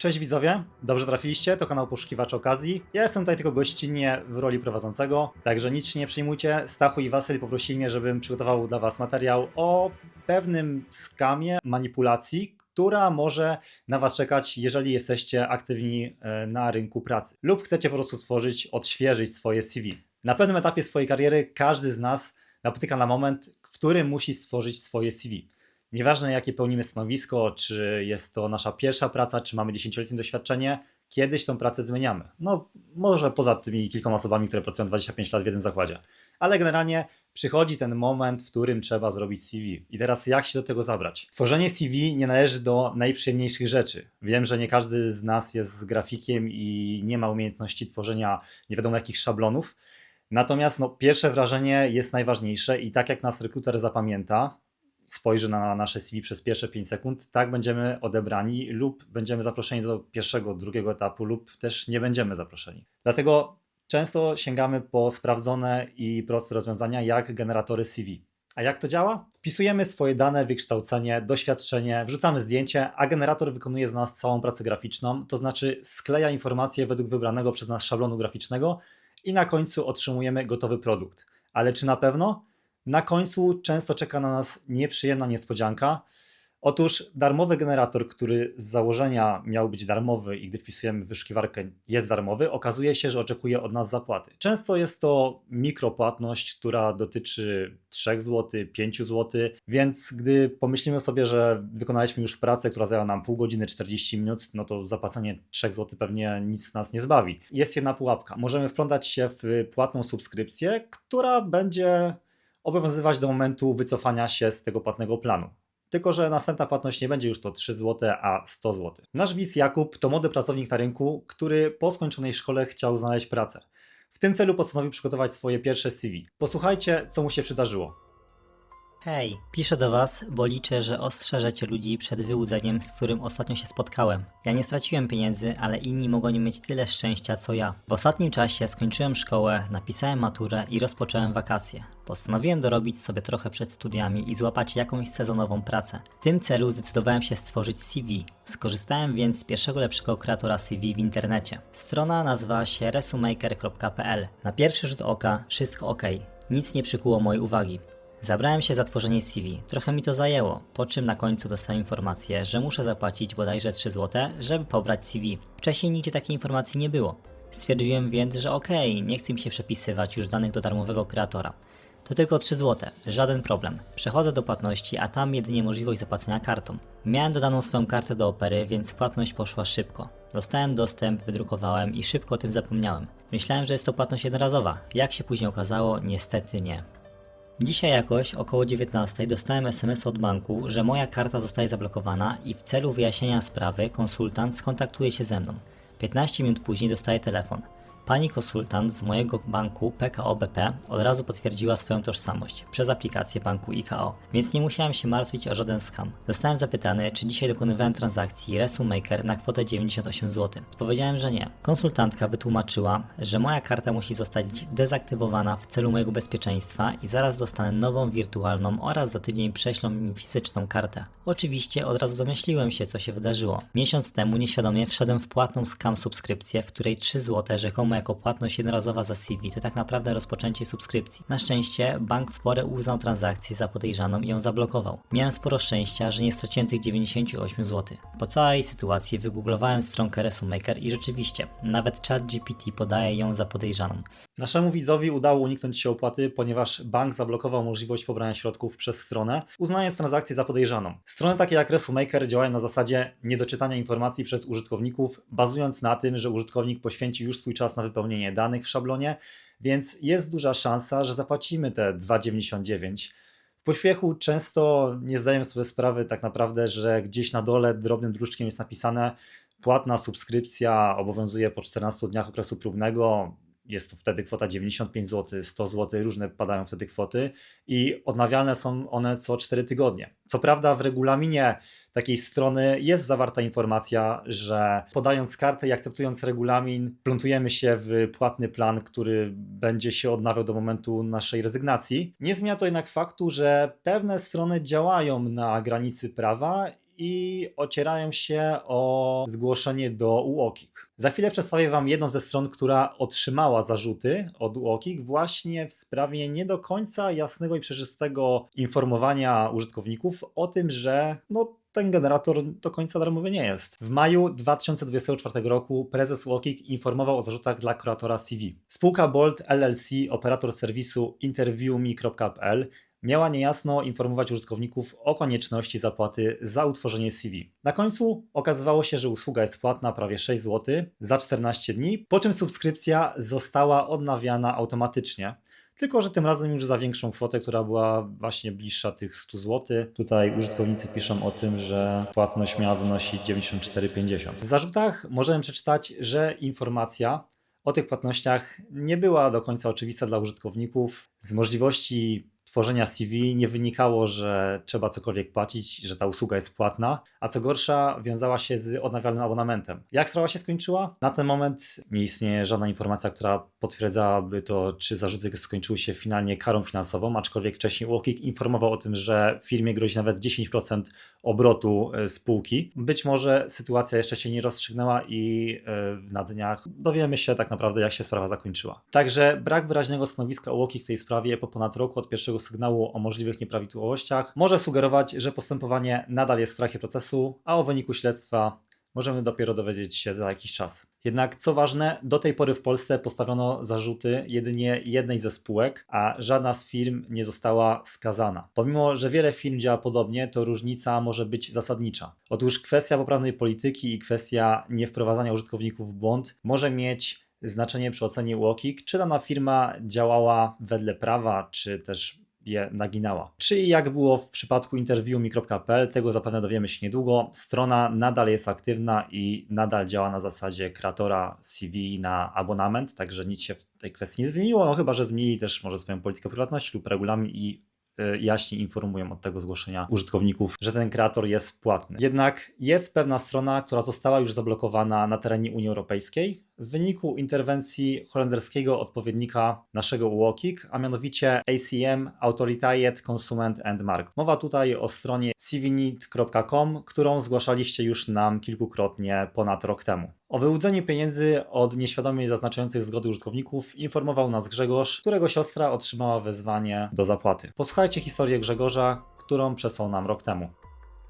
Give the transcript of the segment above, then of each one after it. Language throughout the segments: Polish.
Cześć widzowie, dobrze trafiliście, to kanał Poszukiwacz Okazji. Ja jestem tutaj tylko gościnnie w roli prowadzącego, także nic się nie przejmujcie. Stachu i Wasyl poprosili mnie, żebym przygotował dla Was materiał o pewnym skamie, manipulacji, która może na Was czekać, jeżeli jesteście aktywni e, na rynku pracy lub chcecie po prostu stworzyć, odświeżyć swoje CV. Na pewnym etapie swojej kariery każdy z nas napotyka na moment, w którym musi stworzyć swoje CV. Nieważne jakie pełnimy stanowisko, czy jest to nasza pierwsza praca, czy mamy 10-letnie doświadczenie, kiedyś tą pracę zmieniamy. No, może poza tymi kilkoma osobami, które pracują 25 lat w jednym zakładzie. Ale generalnie przychodzi ten moment, w którym trzeba zrobić CV. I teraz jak się do tego zabrać? Tworzenie CV nie należy do najprzyjemniejszych rzeczy. Wiem, że nie każdy z nas jest grafikiem i nie ma umiejętności tworzenia nie wiadomo jakich szablonów. Natomiast no, pierwsze wrażenie jest najważniejsze i tak jak nas rekruter zapamięta, spojrzy na nasze CV przez pierwsze 5 sekund, tak będziemy odebrani lub będziemy zaproszeni do pierwszego, drugiego etapu lub też nie będziemy zaproszeni. Dlatego często sięgamy po sprawdzone i proste rozwiązania jak generatory CV. A jak to działa? Wpisujemy swoje dane, wykształcenie, doświadczenie, wrzucamy zdjęcie, a generator wykonuje z nas całą pracę graficzną, to znaczy skleja informacje według wybranego przez nas szablonu graficznego i na końcu otrzymujemy gotowy produkt. Ale czy na pewno? Na końcu często czeka na nas nieprzyjemna niespodzianka. Otóż darmowy generator, który z założenia miał być darmowy i gdy wpisujemy wyszukiwarkę jest darmowy, okazuje się, że oczekuje od nas zapłaty. Często jest to mikropłatność, która dotyczy 3 zł, 5 zł, więc gdy pomyślimy sobie, że wykonaliśmy już pracę, która zajęła nam pół godziny, 40 minut, no to zapłacenie 3 zł pewnie nic nas nie zbawi. Jest jedna pułapka. Możemy wplątać się w płatną subskrypcję, która będzie obowiązywać do momentu wycofania się z tego płatnego planu. Tylko, że następna płatność nie będzie już to 3 zł, a 100 zł. Nasz widz Jakub to młody pracownik na rynku, który po skończonej szkole chciał znaleźć pracę. W tym celu postanowił przygotować swoje pierwsze CV. Posłuchajcie, co mu się przydarzyło. Hej, piszę do Was, bo liczę, że ostrzeżecie ludzi przed wyłudzeniem, z którym ostatnio się spotkałem. Ja nie straciłem pieniędzy, ale inni mogą nie mieć tyle szczęścia co ja. W ostatnim czasie skończyłem szkołę, napisałem maturę i rozpocząłem wakacje. Postanowiłem dorobić sobie trochę przed studiami i złapać jakąś sezonową pracę. W tym celu zdecydowałem się stworzyć CV. Skorzystałem więc z pierwszego lepszego kreatora CV w internecie. Strona nazywała się resumaker.pl. Na pierwszy rzut oka wszystko ok. Nic nie przykuło mojej uwagi. Zabrałem się za tworzenie CV. Trochę mi to zajęło, po czym na końcu dostałem informację, że muszę zapłacić bodajże 3 zł, żeby pobrać CV. Wcześniej nigdzie takiej informacji nie było. Stwierdziłem więc, że okej, nie chcę mi się przepisywać już danych do darmowego kreatora. To tylko 3 zł, żaden problem. Przechodzę do płatności, a tam jedynie możliwość zapłacenia kartą. Miałem dodaną swoją kartę do opery, więc płatność poszła szybko. Dostałem dostęp, wydrukowałem i szybko o tym zapomniałem. Myślałem, że jest to płatność jednorazowa. Jak się później okazało, niestety nie. Dzisiaj jakoś około 19 dostałem SMS od banku, że moja karta zostaje zablokowana i w celu wyjaśnienia sprawy konsultant skontaktuje się ze mną. 15 minut później dostaję telefon. Pani konsultant z mojego banku PKO BP od razu potwierdziła swoją tożsamość przez aplikację banku IKO, więc nie musiałem się martwić o żaden scam. Zostałem zapytany, czy dzisiaj dokonywałem transakcji Resumaker na kwotę 98 zł. Odpowiedziałem, że nie. Konsultantka wytłumaczyła, że moja karta musi zostać dezaktywowana w celu mojego bezpieczeństwa i zaraz dostanę nową wirtualną oraz za tydzień prześlą mi fizyczną kartę. Oczywiście od razu domyśliłem się, co się wydarzyło. Miesiąc temu nieświadomie wszedłem w płatną scam subskrypcję, w której 3 zł rzekomo jako płatność jednorazowa za CV to tak naprawdę rozpoczęcie subskrypcji. Na szczęście bank w porę uznał transakcję za podejrzaną i ją zablokował. Miałem sporo szczęścia, że nie straciłem tych 98 zł. Po całej sytuacji wygooglowałem stronkę Resumaker i rzeczywiście, nawet ChatGPT podaje ją za podejrzaną. Naszemu widzowi udało uniknąć się opłaty, ponieważ bank zablokował możliwość pobrania środków przez stronę, uznając transakcję za podejrzaną. Strony takie jak Resumaker działają na zasadzie niedoczytania informacji przez użytkowników, bazując na tym, że użytkownik poświęci już swój czas na wypełnienie danych w szablonie, więc jest duża szansa, że zapłacimy te 2,99. W pośpiechu często nie zdajemy sobie sprawy tak naprawdę, że gdzieś na dole drobnym druczkiem jest napisane płatna subskrypcja obowiązuje po 14 dniach okresu próbnego, jest to wtedy kwota 95 zł, 100 zł, różne padają wtedy kwoty i odnawialne są one co 4 tygodnie. Co prawda w regulaminie takiej strony jest zawarta informacja, że podając kartę i akceptując regulamin, plątujemy się w płatny plan, który będzie się odnawiał do momentu naszej rezygnacji. Nie zmienia to jednak faktu, że pewne strony działają na granicy prawa i ocierają się o zgłoszenie do UOKiK. Za chwilę przedstawię Wam jedną ze stron, która otrzymała zarzuty od UOKiK właśnie w sprawie nie do końca jasnego i przejrzystego informowania użytkowników o tym, że no, ten generator do końca darmowy nie jest. W maju 2024 roku prezes UOKiK informował o zarzutach dla kreatora CV. Spółka Bolt LLC, operator serwisu interviewme.pl miała niejasno informować użytkowników o konieczności zapłaty za utworzenie CV. Na końcu okazywało się, że usługa jest płatna prawie 6 zł za 14 dni, po czym subskrypcja została odnawiana automatycznie. Tylko, że tym razem już za większą kwotę, która była właśnie bliższa tych 100 zł. Tutaj użytkownicy piszą o tym, że płatność miała wynosić 94,50. W zarzutach możemy przeczytać, że informacja o tych płatnościach nie była do końca oczywista dla użytkowników. Z możliwości tworzenia CV nie wynikało, że trzeba cokolwiek płacić, że ta usługa jest płatna, a co gorsza wiązała się z odnawialnym abonamentem. Jak sprawa się skończyła? Na ten moment nie istnieje żadna informacja, która potwierdzałaby to, czy zarzuty skończyły się finalnie karą finansową, aczkolwiek wcześniej UOKiK informował o tym, że firmie grozi nawet 10% obrotu e, spółki. Być może sytuacja jeszcze się nie rozstrzygnęła i e, na dniach dowiemy się tak naprawdę, jak się sprawa zakończyła. Także brak wyraźnego stanowiska UOKiK w tej sprawie po ponad roku od pierwszego sygnału o możliwych nieprawidłowościach może sugerować, że postępowanie nadal jest w trakcie procesu, a o wyniku śledztwa możemy dopiero dowiedzieć się za jakiś czas. Jednak co ważne, do tej pory w Polsce postawiono zarzuty jedynie jednej ze spółek, a żadna z firm nie została skazana. Pomimo, że wiele firm działa podobnie, to różnica może być zasadnicza. Otóż kwestia poprawnej polityki i kwestia niewprowadzania użytkowników w błąd może mieć znaczenie przy ocenie UOKiK, czy dana firma działała wedle prawa, czy też je naginała. Czy jak było w przypadku interviewmi.pl, tego zapewne dowiemy się niedługo. Strona nadal jest aktywna i nadal działa na zasadzie kreatora CV na abonament, także nic się w tej kwestii nie zmieniło, no chyba, że zmienili też może swoją politykę prywatności lub regulamin i y, jaśniej informują od tego zgłoszenia użytkowników, że ten kreator jest płatny. Jednak jest pewna strona, która została już zablokowana na terenie Unii Europejskiej w wyniku interwencji holenderskiego odpowiednika naszego UOKiK, a mianowicie ACM Autoritajiet Consument and Markt. Mowa tutaj o stronie cvnit.com, którą zgłaszaliście już nam kilkukrotnie ponad rok temu. O wyłudzeniu pieniędzy od nieświadomie zaznaczających zgody użytkowników informował nas Grzegorz, którego siostra otrzymała wezwanie do zapłaty. Posłuchajcie historię Grzegorza, którą przesłał nam rok temu.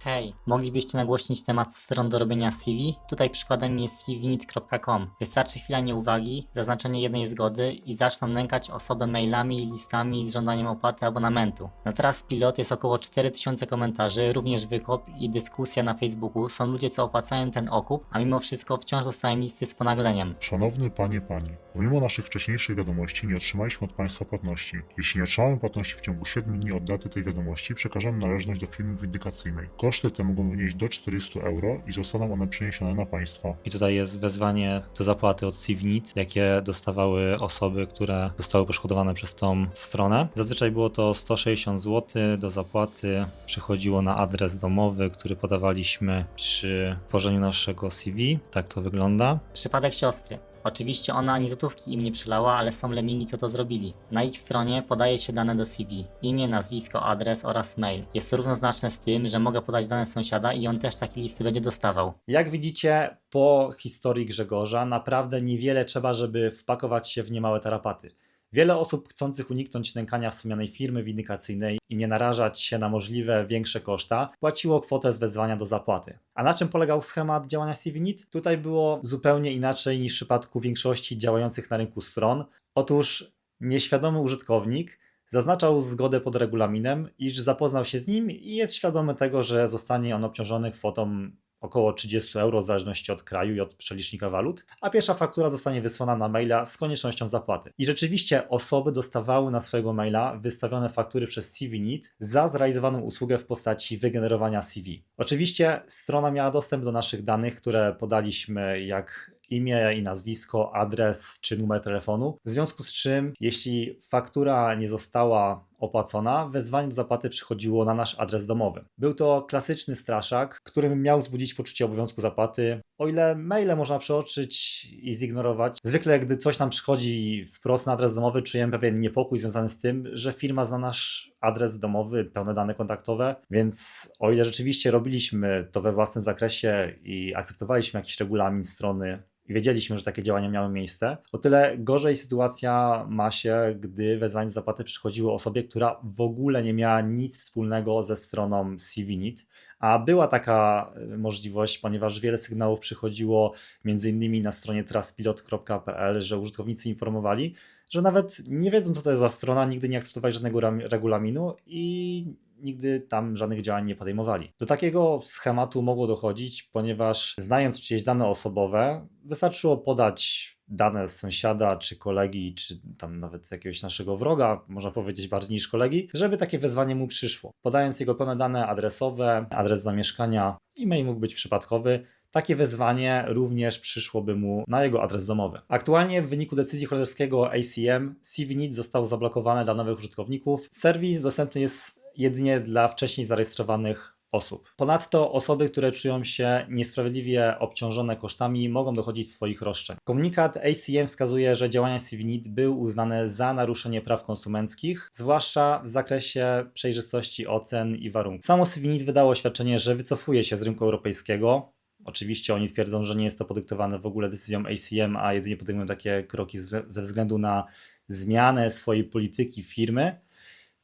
Hej, moglibyście nagłośnić temat stron do robienia CV? Tutaj przykładem jest cvnit.com. Wystarczy chwila nieuwagi, zaznaczenie jednej zgody i zaczną nękać osobę mailami listami z żądaniem opłaty abonamentu. Na teraz pilot jest około 4000 komentarzy, również wykop i dyskusja na Facebooku. Są ludzie, co opłacają ten okup, a mimo wszystko wciąż dostają listy z ponagleniem. Szanowny Panie, Pani, pomimo naszych wcześniejszych wiadomości nie otrzymaliśmy od Państwa płatności. Jeśli nie otrzymamy płatności w ciągu 7 dni od daty tej wiadomości, przekażemy należność do firmy windykacyjnej. Koszty te mogą wynieść do 400 euro i zostaną one przeniesione na Państwa. I tutaj jest wezwanie do zapłaty od CVNIT, jakie dostawały osoby, które zostały poszkodowane przez tą stronę. Zazwyczaj było to 160 zł do zapłaty. Przychodziło na adres domowy, który podawaliśmy przy tworzeniu naszego CV. Tak to wygląda. Przypadek siostry. Oczywiście ona ani złotówki im nie przelała, ale są lemingi, co to zrobili. Na ich stronie podaje się dane do CV. Imię, nazwisko, adres oraz mail. Jest to równoznaczne z tym, że mogę podać dane sąsiada i on też takie listy będzie dostawał. Jak widzicie, po historii Grzegorza naprawdę niewiele trzeba, żeby wpakować się w niemałe tarapaty. Wiele osób chcących uniknąć nękania wspomnianej firmy windykacyjnej i nie narażać się na możliwe większe koszta, płaciło kwotę z wezwania do zapłaty. A na czym polegał schemat działania CVNIT? Tutaj było zupełnie inaczej niż w przypadku większości działających na rynku stron. Otóż nieświadomy użytkownik zaznaczał zgodę pod regulaminem, iż zapoznał się z nim i jest świadomy tego, że zostanie on obciążony kwotą około 30 euro w zależności od kraju i od przelicznika walut, a pierwsza faktura zostanie wysłana na maila z koniecznością zapłaty. I rzeczywiście osoby dostawały na swojego maila wystawione faktury przez CVNIT za zrealizowaną usługę w postaci wygenerowania CV. Oczywiście strona miała dostęp do naszych danych, które podaliśmy jak imię i nazwisko, adres czy numer telefonu. W związku z czym, jeśli faktura nie została opłacona, wezwanie do zapłaty przychodziło na nasz adres domowy. Był to klasyczny straszak, którym miał wzbudzić poczucie obowiązku zapłaty. O ile maile można przeoczyć i zignorować, zwykle gdy coś nam przychodzi wprost na adres domowy, czujemy pewien niepokój związany z tym, że firma zna nasz adres domowy, pełne dane kontaktowe, więc o ile rzeczywiście robiliśmy to we własnym zakresie i akceptowaliśmy jakiś regulamin strony i wiedzieliśmy, że takie działania miały miejsce, o tyle gorzej sytuacja ma się, gdy wezwanie do zapłaty przychodziło osobie, która w ogóle nie miała nic wspólnego ze stroną CVNIT, a była taka y, możliwość, ponieważ wiele sygnałów przychodziło między innymi na stronie trustpilot.pl, że użytkownicy informowali, że nawet nie wiedzą, co to jest za strona, nigdy nie akceptowali żadnego regulaminu i nigdy tam żadnych działań nie podejmowali. Do takiego schematu mogło dochodzić, ponieważ znając czyjeś dane osobowe, wystarczyło podać dane sąsiada, czy kolegi, czy tam nawet jakiegoś naszego wroga, można powiedzieć bardziej niż kolegi, żeby takie wezwanie mu przyszło. Podając jego pełne dane adresowe, adres zamieszkania, e-mail mógł być przypadkowy, takie wezwanie również przyszłoby mu na jego adres domowy. Aktualnie w wyniku decyzji holenderskiego ACM CVNIT został zablokowany dla nowych użytkowników. Serwis dostępny jest jedynie dla wcześniej zarejestrowanych osób. Ponadto osoby, które czują się niesprawiedliwie obciążone kosztami, mogą dochodzić swoich roszczeń. Komunikat ACM wskazuje, że działania CVNIT były uznane za naruszenie praw konsumenckich, zwłaszcza w zakresie przejrzystości ocen i warunków. Samo CVNIT wydało oświadczenie, że wycofuje się z rynku europejskiego. Oczywiście oni twierdzą, że nie jest to podyktowane w ogóle decyzją ACM, a jedynie podejmują takie kroki ze względu na zmianę swojej polityki firmy.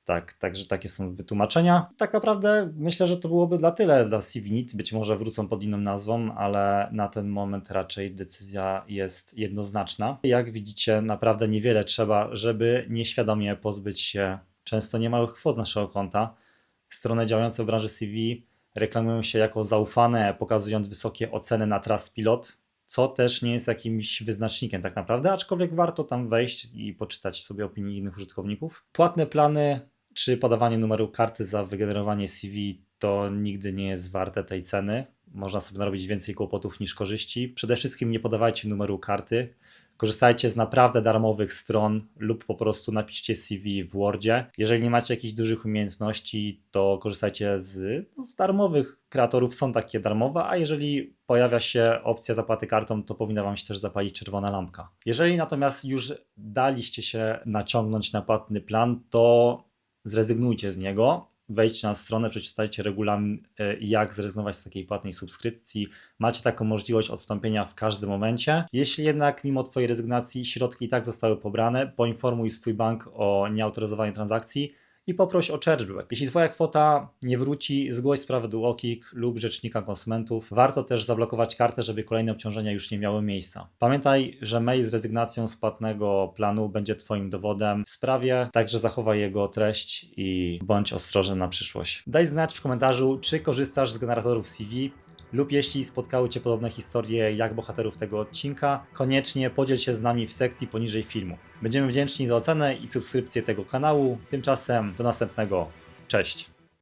Tak, także takie są wytłumaczenia. Tak naprawdę myślę, że to byłoby dla tyle dla CVNIT. Być może wrócą pod inną nazwą, ale na ten moment raczej decyzja jest jednoznaczna. Jak widzicie, naprawdę niewiele trzeba, żeby nieświadomie pozbyć się często niemałych kwot naszego konta. Strony działające w branży CV reklamują się jako zaufane, pokazując wysokie oceny na Trustpilot, co też nie jest jakimś wyznacznikiem tak naprawdę, aczkolwiek warto tam wejść i poczytać sobie opinii innych użytkowników. Płatne plany czy podawanie numeru karty za wygenerowanie CV to nigdy nie jest warte tej ceny. Można sobie narobić więcej kłopotów niż korzyści. Przede wszystkim nie podawajcie numeru karty. Korzystajcie z naprawdę darmowych stron lub po prostu napiszcie CV w Wordzie. Jeżeli nie macie jakichś dużych umiejętności, to korzystajcie z, no, z darmowych kreatorów, są takie darmowe, a jeżeli pojawia się opcja zapłaty kartą, to powinna Wam się też zapalić czerwona lampka. Jeżeli natomiast już daliście się naciągnąć na płatny plan, to zrezygnujcie z niego. Wejdźcie na stronę, przeczytajcie regulamin, e, jak zrezygnować z takiej płatnej subskrypcji. Macie taką możliwość odstąpienia w każdym momencie. Jeśli jednak mimo Twojej rezygnacji środki i tak zostały pobrane, poinformuj swój bank o nieautoryzowanej transakcji i poproś o chargeback. Jeśli Twoja kwota nie wróci, zgłoś sprawę do UOKiK lub Rzecznika Konsumentów. Warto też zablokować kartę, żeby kolejne obciążenia już nie miały miejsca. Pamiętaj, że mail z rezygnacją z płatnego planu będzie Twoim dowodem w sprawie, także zachowaj jego treść i bądź ostrożny na przyszłość. Daj znać w komentarzu, czy korzystasz z generatorów CV lub jeśli spotkały Cię podobne historie jak bohaterów tego odcinka, koniecznie podziel się z nami w sekcji poniżej filmu. Będziemy wdzięczni za ocenę i subskrypcję tego kanału. Tymczasem do następnego. Cześć!